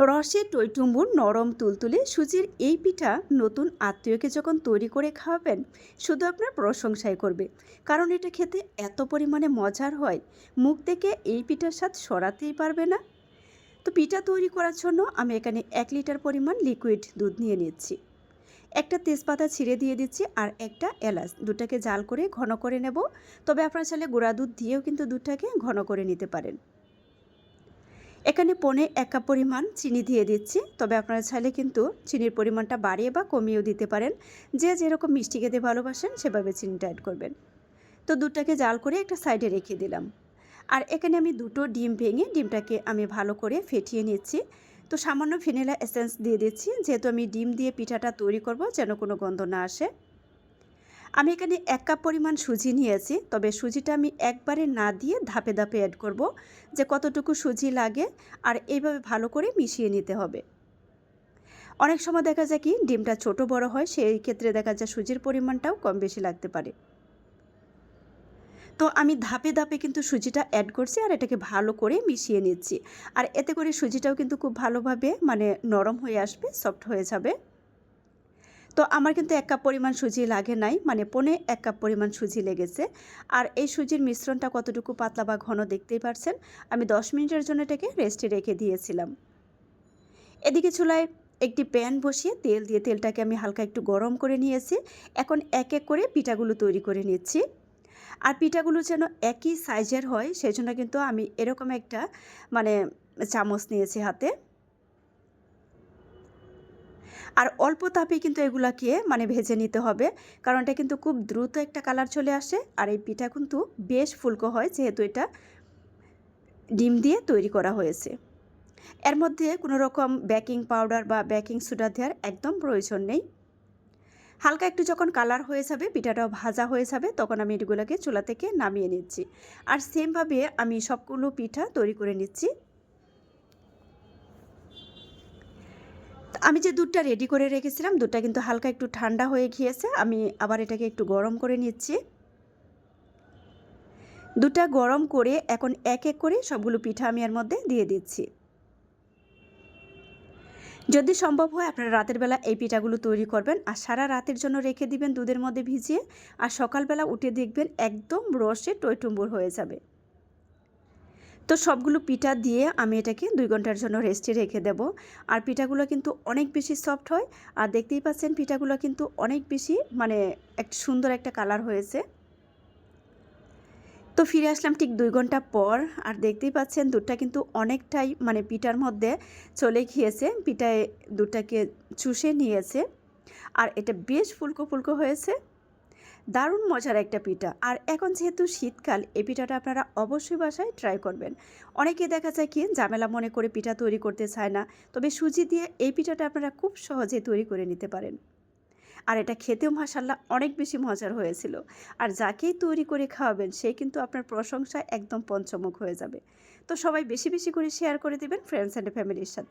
রসে টইটুম্বুর নরম তুলতুলে সুজির এই পিঠা নতুন আত্মীয়কে যখন তৈরি করে খাওয়াবেন, শুধু আপনার প্রশংসাই করবে। কারণ এটা খেতে এত পরিমাণে মজার হয়, মুখ থেকে এই পিঠার স্বাদ সরাতেই পারবে না। তো পিঠা তৈরি করার জন্য আমি এখানে এক লিটার পরিমাণ লিকুইড দুধ নিয়ে নিচ্ছি। একটা তেজপাতা ছিঁড়ে দিয়ে দিচ্ছি আর একটা এলাচ। দুটাকে জাল করে ঘন করে নেব। তবে আপনার চাইলে গুঁড়া দুধ দিয়েও কিন্তু দুধটাকে ঘন করে নিতে পারেন। এখানে পনে এক কাপ পরিমাণ চিনি দিয়ে দিচ্ছি। তবে আপনারা চাইলে কিন্তু চিনির পরিমাণটা বাড়িয়ে বা কমিয়েও দিতে পারেন। যে যেরকম মিষ্টি খেতে ভালোবাসেন সেভাবে চিনিটা অ্যাড করবেন। তো দুধটাকে জাল করে একটা সাইডে রেখে দিলাম। আর এখানে আমি দুটো ডিম ভেঙে ডিমটাকে আমি ভালো করে ফেটিয়ে নিচ্ছি। তো সামান্য ভ্যানিলা এসেন্স দিয়ে দিচ্ছি। যেহেতু আমি ডিম দিয়ে পিঠাটা তৈরি করব যেন কোনো গন্ধ না আসে। আমি এখানে এক কাপ পরিমাণ সুজি নিয়েছি, তবে সুজিটা আমি একবারে না দিয়ে ধাপে ধাপে অ্যাড করব যে কতটুকু সুজি লাগে আর এইভাবে ভালো করে মিশিয়ে নিতে হবে। অনেক সময় দেখা যায় কি, ডিমটা ছোট বড় হয়, সেই ক্ষেত্রে দেখা যায় সুজির পরিমাণটাও কম বেশি লাগতে পারে। তো আমি ধাপে ধাপে কিন্তু সুজিটা অ্যাড করছি আর এটাকে ভালো করে মিশিয়ে নিচ্ছি। আর এতে করে সুজিটাও কিন্তু খুব ভালোভাবে মানে নরম হয়ে আসবে সফট হয়ে যাবে। তো আমার কিন্তু এক কাপ পরিমাণ সুজি লাগে নাই মানে পনে এক কাপ পরিমাণ সুজি লেগেছে। আর এই সুজির মিশ্রণটা কতটুকু পাতলা বা ঘন দেখতেই পারছেন, আমি দশ মিনিটের জন্য এটাকে রেস্টে রেখে দিয়েছিলাম। এদিকে চুলায় একটি প্যান বসিয়ে তেল দিয়ে তেলটাকে আমি হালকা একটু গরম করে নিয়েছি। এখন এক এক করে পিঠাগুলো তৈরি করে নিচ্ছি। আর পিঠাগুলো যেন একই সাইজের হয় সেই জন্য কিন্তু আমি এরকম একটা মানে চামচ নিয়েছি হাতে। আর অল্প তাপে কিন্তু এগুলাকে মানে ভেজে নিতে হবে। কারণ এটা কিন্তু খুব দ্রুত একটা কালার চলে আসে। আর এই পিঠা কিন্তু বেশ ফুলকো হয়, যেহেতু এটা ডিম দিয়ে তৈরি করা হয়েছে। এর মধ্যে কোনো রকম বেকিং পাউডার বা বেকিং সোডা দেওয়ার একদম প্রয়োজন নেই। হালকা একটু যখন কালার হয়ে যাবে, পিঠাটাও ভাজা হয়ে যাবে, তখন আমি এগুলোকে চুলা থেকে নামিয়ে নিচ্ছি। আর সেমভাবে আমি সবগুলো পিঠা তৈরি করে নিচ্ছি। আমি যে দুধটা রেডি করে রেখেছিলাম, দুধটা কিন্তু হালকা একটু ঠান্ডা হয়ে গিয়েছে। আমি আবার এটাকে একটু গরম করে নিচ্ছি। দুধটা গরম করে এখন এক এক করে সবগুলো পিঠা আমি এর মধ্যে দিয়ে দিচ্ছি। যদি সম্ভব হয়, আপনারা রাতের বেলা এই পিঠাগুলো তৈরি করবেন আর সারা রাতের জন্য রেখে দিবেন দুধের মধ্যে ভিজিয়ে। আর সকালবেলা উঠে দেখবেন একদম রসে টইটুম্বুর হয়ে যাবে। তো সবগুলো পিঠা দিয়ে আমি এটাকে দুই ঘণ্টার জন্য রেস্টে রেখে দেব। আর পিঠাগুলো কিন্তু অনেক বেশি সফট হয়। আর দেখতেই পাচ্ছেন পিঠাগুলো কিন্তু অনেক বেশি মানে একটা সুন্দর একটা কালার হয়েছে। তো ফিরে আসলাম ঠিক দুই ঘণ্টা পর। আর দেখতেই পাচ্ছেন দুধটা কিন্তু অনেকটাই মানে পিঠার মধ্যে চলে গিয়েছে। পিঠায় দুধটাকে চুষে নিয়েছে। আর এটা বেশ ফুলকো ফুলকো হয়েছে। দারুণ মজার একটা পিঠা। আর এখন যেহেতু শীতকাল এই পিঠাটা আপনারা অবশ্যই বাসায় ট্রাই করবেন। অনেকে দেখা যায় কি, ঝামেলা মনে করে পিঠা তৈরি করতে চায় না। তবে সুজি দিয়ে এই পিঠাটা আপনারা খুব সহজে তৈরি করে নিতে পারেন। আর এটা খেতেও মাসাল্লাহ অনেক বেশি মজার হয়েছিল। আর যাকেই তৈরি করে খাওয়াবেন, সে কিন্তু আপনার প্রশংসায় একদম পঞ্চমুখ হয়ে যাবে। তো সবাই বেশি বেশি করে শেয়ার করে দেবেন ফ্রেন্ডস অ্যান্ড ফ্যামিলির সাথে।